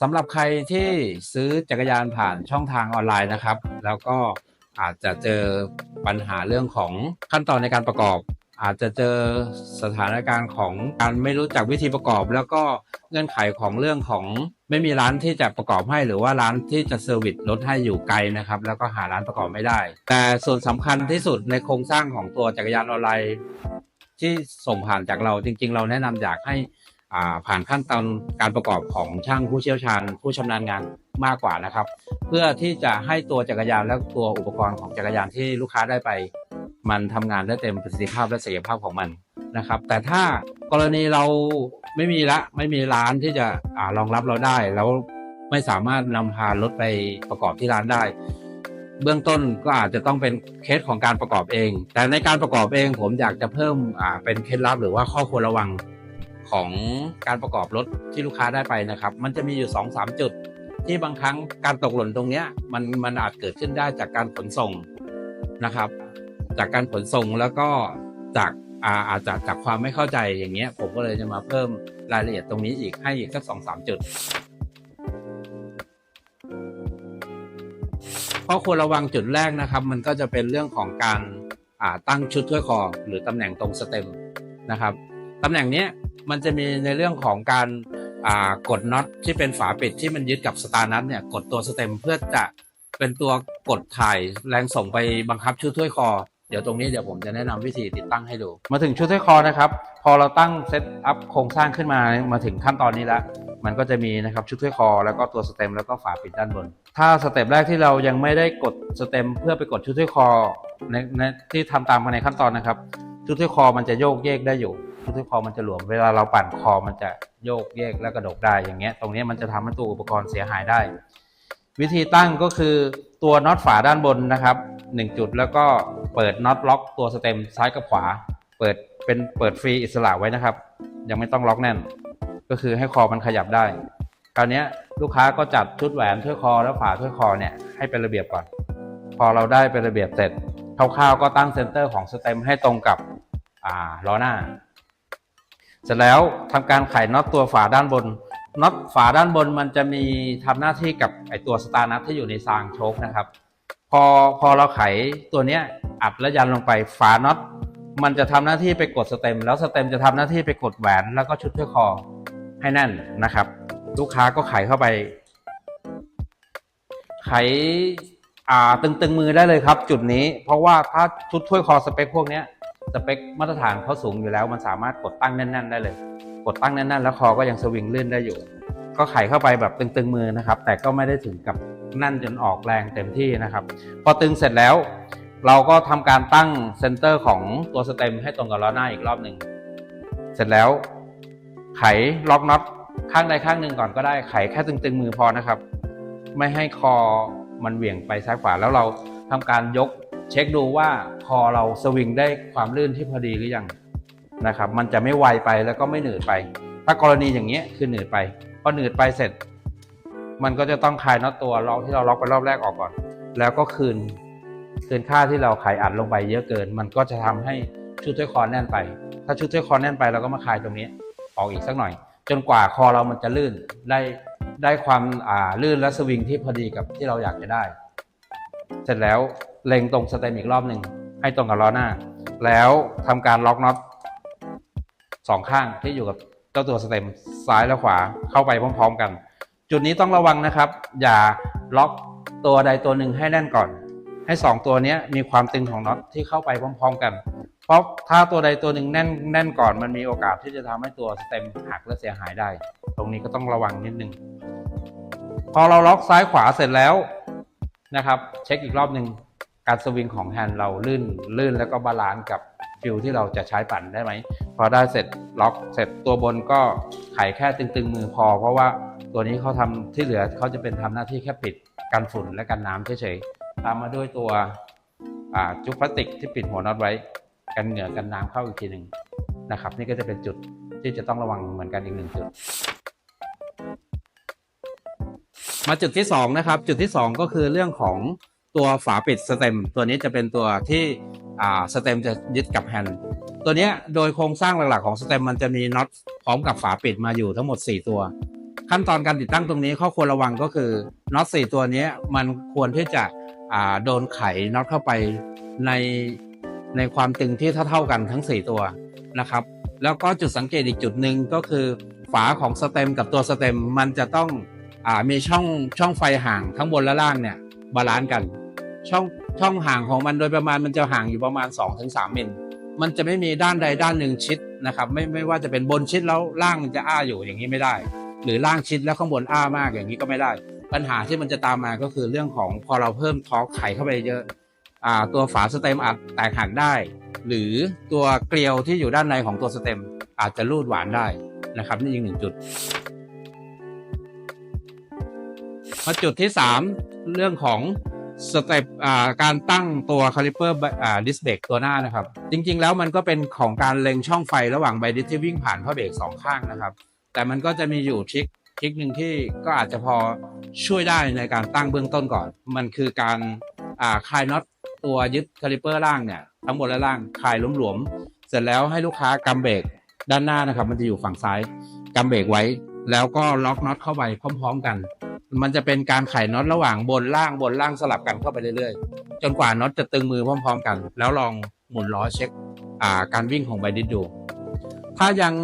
สำหรับใครที่ซื้อจักรยานผ่านช่องทางออนไลน์นะครับ แล้วก็อาจจะเจอปัญหาเรื่องของขั้นตอนในการประกอบ อาจจะเจอสถานการณ์ของการไม่รู้จักวิธีประกอบ แล้วก็เงื่อนไขของเรื่องของไม่มีร้านที่จะประกอบให้หรือว่าร้านที่จะเซอร์วิสรถให้อยู่ไกลนะครับ แล้วก็หาร้านประกอบไม่ได้ แต่ส่วนสำคัญที่สุดในโครงสร้างของตัวจักรยานออนไลน์ ที่ส่งผ่านจากเราจริง ๆ เราแนะนำอยากให้ ผ่านขั้นตอนการประกอบของช่างผู้เชี่ยวชาญ ผู้ชำนาญงานมากกว่านะครับ เพื่อที่จะให้ตัวจักรยานและตัวอุปกรณ์ของจักรยานที่ลูกค้าได้ไป มันทำงานได้เต็มประสิทธิภาพและศักยภาพของมันนะครับ แต่ถ้ากรณีเราไม่มีละไม่มีร้านที่จะอารองรับเราได้ แล้วไม่สามารถนำพารถไปประกอบที่ร้านได้ เบื้องต้นก็อาจจะต้องเป็นเคสของการประกอบเอง แต่ในการประกอบเองผมอยากจะเพิ่มเป็นเคล็ดลับหรือว่าข้อควรระวัง ของการประกอบรถที่ลูกค้าได้ไปนะครับ มันจะมีอยู่2อสจุด ที่บางครั้งการตกหล่นตรงเนี้ยมันมันอาจเกิดขึ้นได้จากการขนส่งนะครับ จากการขนส่งแล้วก็จากอาอาจจะจากความไม่เข้าใจอย่างเงี้ย ผมก็เลยจะมาเพิ่มรายละเอียดตรงนี้อีกให้อีกสักสองสามจุดข้อควรระวังจุดแรกนะครับ มันก็จะเป็นเรื่องของการาตั้งชุดถ้วยคอหรือตำแหน่งตรงสเต็มนะครับตำแหน่งเนี้ย มันจะมีในเรื่องของการกดน็อตที่เป็นฝาปิดที่มันยึดกับสตาร์นัทเนี่ยกดตัวสเต็มเพื่อจะเป็นตัวกดถ่ายแรงส่งไปบังคับชุดถ้วยคอ เดี๋ยวตรงนี้เดี๋ยวผมจะแนะนำวิธีติดตั้งให้ดู มาถึงชุดถ้วยคอนะครับ พอเราตั้งเซตอัพโครงสร้างขึ้นมามาถึงขั้นตอนนี้แล้วมันก็จะมีนะครับชุดถ้วยคอ แล้วก็ตัวสเต็มแล้วก็ฝาปิดด้านบน ถ้าสเต็ปแรกที่เรายังไม่ได้กดสเต็มเพื่อไปกดชุดถ้วยคอในในที่ทำตามมาในขั้นตอนนะครับ ชุดถ้วยคอมันจะโยกเยกได้อยู่ ชุดคอมันจะหลวม เวลาเราปั่นคอมันจะโยกเยกและกระดกได้อย่างเงี้ย ตรงนี้มันจะทำให้ตัวอุปกรณ์เสียหายได้ วิธีตั้งก็คือตัวน็อตฝาด้านบนนะครับหนึ่งจุดแล้วก็เปิดน็อตล็อกตัวสเต็มซ้ายกับขวา เปิดเป็นเปิดฟรีอิสระไว้นะครับ ยังไม่ต้องล็อกแน่น ก็คือให้คอมันขยับได้ คราวเนี้ยลูกค้าก็จัดชุดแหวนถ้วยคอแล้วฝาถ้วยคอเนี่ยให้เป็นระเบียบก่อน พอเราได้เป็นระเบียบเสร็จคร่าวๆก็ตั้งเซนเตอร์ของสเต็มให้ตรงกับล้อหน้า เสร็จแล้วทำการไขน็อตตัวฝาด้านบนน็อตฝาด้านบนมันจะมีทำหน้าที่กับไอตัวสตาร์นัทที่อยู่ในซางโชคนะครับ พอพอเราไขตัวเนี้ยอัดและยันลงไปฝาน็อตมันจะทำหน้าที่ไปกดสเต็ม แล้วสเต็มจะทำหน้าที่ไปกดแหวนแล้วก็ชุดถ้วยคอให้แน่นนะครับ ลูกค้าก็ไขเข้าไป ไขอ่าตึงๆมือได้เลยครับ จุดนี้ เพราะว่าถ้าชุดถ้วยคอสเปคพวกนี้ สเปคมาตรฐานเขาสูงอยู่แล้ว มันสามารถกดตั้งแน่น ๆ ได้เลย กดตั้งแน่น ๆ แล้วคอก็ยังสวิงลื่นได้อยู่ ก็ไขเข้าไปแบบตึงๆมือนะครับ แต่ก็ไม่ได้ถึงกับนั่นจนออกแรงเต็มที่นะครับ พอตึงเสร็จแล้ว เราก็ทำการตั้งเซนเตอร์ของตัวสเต็มให้ตรงกับล้อหน้าอีกรอบหนึ่งเสร็จแล้ว ไขล็อกน็อตข้างใดข้างหนึ่งก่อนก็ได้ไขแค่ตึงๆมือพอนะครับ ไม่ให้คอมันเหวี่ยงไปซ้ายขวาแล้วเราทำการยก เช็คดูว่าคอเราสวิงได้ความลื่นที่พอดีหรือยังนะครับ มันจะไม่ไวไปแล้วก็ไม่หนืดไป ถ้ากรณีอย่างเงี้ยคือหนืดไปพอหนืดไปเสร็จ มันก็จะต้องคลายน็อตตัวล็อกที่เราล็อกไปรอบแรกออกก่อน แล้วก็คืนคืนค่าที่เราไขอัดลงไปเยอะเกิน มันก็จะทำให้ชุดถ้วยคอแน่นไป ถ้าชุดถ้วยคอแน่นไปเราก็มาคลายตรงนี้ออกอีกสักหน่อย จนกว่าคอเรามันจะลื่นได้ได้ความอ่าลื่นและสวิงที่พอดีกับที่เราอยากจะได้ เสร็จแล้ว เล็งตรงสเต็มอีกรอบหนึ่งให้ตรงกับล้อหน้า แล้วทำการล็อกน็อตสองข้างที่อยู่กับเจ้าตัวสเต็มซ้ายและขวาเข้าไปพร้อม ๆ กัน จุดนี้ต้องระวังนะครับ อย่าล็อกตัวใดตัวหนึ่งให้แน่นก่อน ให้สองตัวนี้มีความตึงของน็อตที่เข้าไปพร้อม ๆ กัน เพราะถ้าตัวใดตัวหนึ่งแน่นแน่นก่อน มันมีโอกาสที่จะทำให้ตัวสเต็มหักและเสียหายได้ ตรงนี้ก็ต้องระวังนิดนึงพอเราล็อกซ้ายขวาเสร็จแล้วนะครับ เช็คอีกรอบหนึ่ง การสวิงของแฮนด์เราลื่นลื่นแล้วก็บาลานซ์กับฟิลที่เราจะใช้ปั่นได้ไหมพอได้เสร็จล็อกเสร็จตัวบนก็ไขแค่ตึงๆมือพอ เพราะว่าตัวนี้เขาทำที่เหลือเขาจะเป็นทำหน้าที่แค่ปิดกันฝุ่นและกันน้ำเฉยๆตามมาด้วยตัวอ่าจุกพลาสติกที่ปิดหัวน็อตไว้ กันเหงื่อกันน้ำเข้าอีกทีหนึ่งนะครับ นี่ก็จะเป็นจุดที่จะต้องระวังเหมือนกันอีกหนึ่งจุดมาจุดที่สองนะครับจุดที่สองก็คือเรื่องของ ตัวฝาปิดสเต็มตัวนี้จะเป็นตัวที่อ่าสเต็มจะยึดกับแฮนด์ตัวนี้โดยโครงสร้างหลักๆของสเต็มมันจะมีน็อตพร้อมกับฝาปิดมาอยู่ทั้งหมด 4 ตัว ขั้นตอนการติดตั้งตรงนี้ข้อควรระวังก็คือน็อตสี่ตัวนี้มันควรที่จะโดนไขน็อตเข้าไปในในความตึงที่เท่าๆกันทั้ง 4 ตัวนะครับ แล้วก็จุดสังเกตอีกจุดหนึ่งก็คือฝาของสเต็มกับตัวสเต็มมันจะต้องอมีช่องช่องไฟห่างทั้งบนและล่างเนี่ยบาลานซ์กัน ช่องช่องห่างของมันโดยประมาณมันจะห่างอยู่ประมาณ 2-3มิลมันจะไม่มีด้านใดด้านหนึ่งชิดนะครับ ไม่ไม่ว่าจะเป็นบนชิดแล้วล่างมันจะอ้าอยู่อย่างนี้ไม่ได้ หรือล่างชิดแล้วข้างบนอ้ามากอย่างนี้ก็ไม่ได้ ปัญหาที่มันจะตามมาก็คือเรื่องของพอเราเพิ่มทอร์กไขเข้าไปเยอะอ่าตัวฝาสเต็มอาจแตกหักได้ หรือตัวเกลียวที่อยู่ด้านในของตัวสเต็มอาจจะรูดหวานได้นะครับนี่อีกหนึ่งจุดมาจุดที่ 3 เรื่องของ สเต็ปการตั้งตัวคาลิเปอร์ดิสเบรกตัวหน้านะครับ จริงๆ แล้วมันก็เป็นของการเล็งช่องไฟระหว่างไบดิสที่วิ่งผ่านผ้าเบรกสองข้างนะครับ แต่มันก็จะมีอยู่ทริคทริคหนึ่งที่ก็อาจจะพอช่วยได้ในการตั้งเบื้องต้นก่อน มันคือการคลายน็อตตัวยึดคาลิเปอร์ล่างเนี่ยทั้งบนและล่างคลายหลวมๆเสร็จแล้วให้ลูกค้ากำเบรกด้านหน้านะครับ มันจะอยู่ฝั่งซ้ายกำเบรกไว้ แล้วก็ล็อกน็อตเข้าไปพร้อม ๆ กัน มันจะเป็นการไขน็อตระหว่างบนล่างบนล่างสลับกันเข้าไปเรื่อยๆ จนกว่าน็อตจะตึงมือพร้อม ๆ กัน แล้วลองหมุนล้อเช็คอ่าการวิ่งของไบดิสดู ถ้ายัง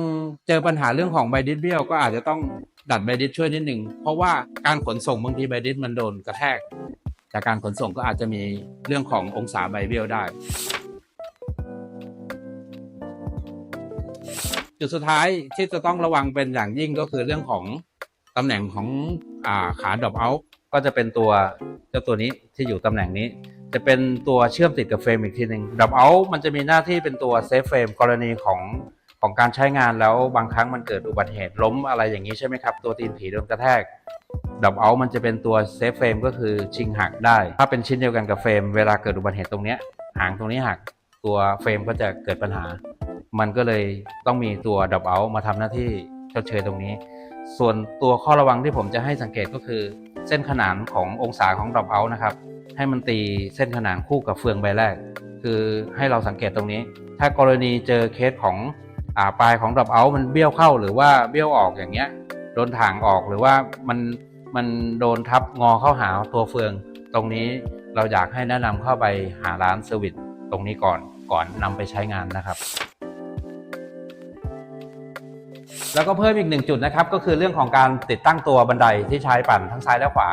เจอปัญหาเรื่องของไบดิสเบี้ยวก็อาจจะต้องดัดไบดิสช่วยนิดหนึ่งเพราะว่าการขนส่งบางทีไบดิสมันโดนกระแทก จากการขนส่งก็อาจจะมีเรื่องขององศาไบเบี้ยวได้ จุดสุดท้ายที่จะต้องระวังเป็นอย่างยิ่งก็คือเรื่องของตำแหน่งของ อาขาดรอปเอาก็จะเป็นตัวเจ้าตัวนี้ที่อยู่ตำแหน่งนี้ จะเป็นตัวเชื่อมติดกับเฟรมอีกทีหนึ่งดรอปเอามันจะมีหน้าที่เป็นตัวเซฟเฟรมกรณีของของการใช้งานแล้วบางครั้งมันเกิดอุบัติเหตุล้มอะไรอย่างนี้ใช่ไหมครับ ตัวตีนผีโดนกระแทกดรอปเอามันจะเป็นตัวเซฟเฟรมก็คือชิงหักได้ ถ้าเป็นชิ้นเดียวกันกับเฟรมเวลาเกิดอุบัติเหตุตรงเนี้ยหางตรงนี้หักตัวเฟรมก็จะเกิดปัญหา มันก็เลยต้องมีตัวดับเอามาทำหน้าที่ชดเชยตรงนี้ ส่วนตัวข้อระวังที่ผมจะให้สังเกตก็คือเส้นขนานขององศาของดับเอาท์นะครับ ให้มันตีเส้นขนานคู่กับเฟืองใบแรก คือให้เราสังเกตตรงนี้ ถ้ากรณีเจอเคสของอาปลายของดับเอาท์มันเบี้ยวเข้าหรือว่าเบี้ยวออกอย่างเงี้ยโดนถ่างออกหรือว่ามันมันโดนทับงอเข้าหาตัวเฟือง ตรงนี้เราอยากให้แนะนำเข้าไปหาร้านเซอร์วิสตรงนี้ก่อนก่อนนำไปใช้งานนะครับ แล้วก็เพิ่มอีกหนึ่งจุดนะครับก็คือเรื่องของการติดตั้งตัวบันไดที่ใช้ปั่นทั้งซ้ายและขวา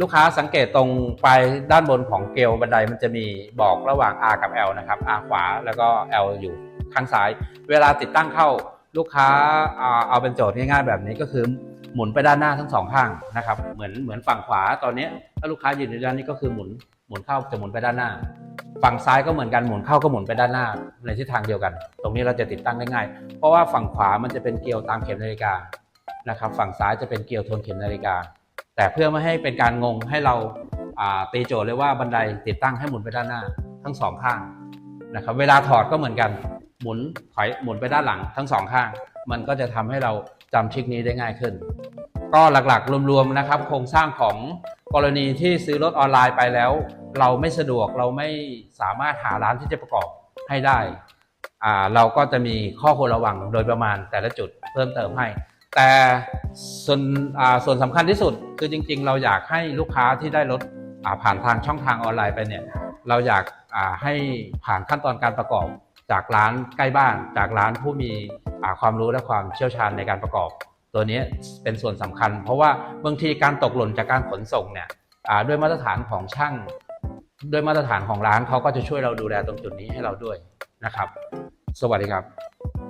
ลูกค้าสังเกตตรงปลายด้านบนของเกลียวบันไดมันจะมีบอกระหว่าง R กับ L นะครับ R ขวาแล้วก็ L อยู่ข้างซ้าย เวลาติดตั้งเข้าลูกค้าเอาเป็นโจทย์ง่ายๆ แบบนี้ก็คือหมุนไปด้านหน้าทั้งสองข้างนะครับเหมือนเหมือนฝั่งขวาตอนนี้ถ้าลูกค้ายืนอยู่ด้านนี้ก็คือหมุน มุนเข้าจะหมุนไปด้านหน้า ฝั่งซ้ายก็เหมือนกันหมุนเข้าก็หมุนไปด้านหน้าในทิศทางเดียวกัน ตรงนี้เราจะติดตั้งได้ง่าย เพราะว่าฝั่งขวามันจะเป็นเกลียวตามเข็มนาฬิกานะครับฝั่งซ้ายจะเป็นเกลียวทวนเข็มนาฬิกา แต่เพื่อไม่ให้เป็นการงงให้เราตีโจทย์เลยว่าบันไดติดตั้งให้หมุนไปด้านหน้า ทั้งสองข้างนะครับเวลาถอดก็เหมือนกันหมุนถอยหมุนไปด้านหลังทั้งสองข้าง มันก็จะทำให้เราจำทริคนี้ได้ง่ายขึ้น ก็หลักๆรวมๆนะครับ โครงสร้างของ กรณีที่ซื้อรถออนไลน์ไปแล้ว เราไม่สะดวกเราไม่สามารถหาร้านที่จะประกอบให้ได้ เราก็จะมีข้อควรระวังโดยประมาณแต่ละจุดเพิ่มเติมให้ แต่ส่วนส่วนสำคัญที่สุดคือจริง ๆ เราอยากให้ลูกค้าที่ได้รถผ่านทางช่องทางออนไลน์ไปเนี่ยเราอยากให้ผ่านขั้นตอนการประกอบจากร้านใกล้บ้าน จากร้านผู้มีความรู้และความเชี่ยวชาญในการประกอบ ตัวนี้เป็นส่วนสำคัญ เพราะว่าบางทีการตกหล่นจากการขนส่งเนี่ยด้วยมาตรฐานของช่างด้วยมาตรฐานของร้านเขาก็จะช่วยเราดูแลตรงจุดนี้ให้เราด้วยนะครับ สวัสดีครับ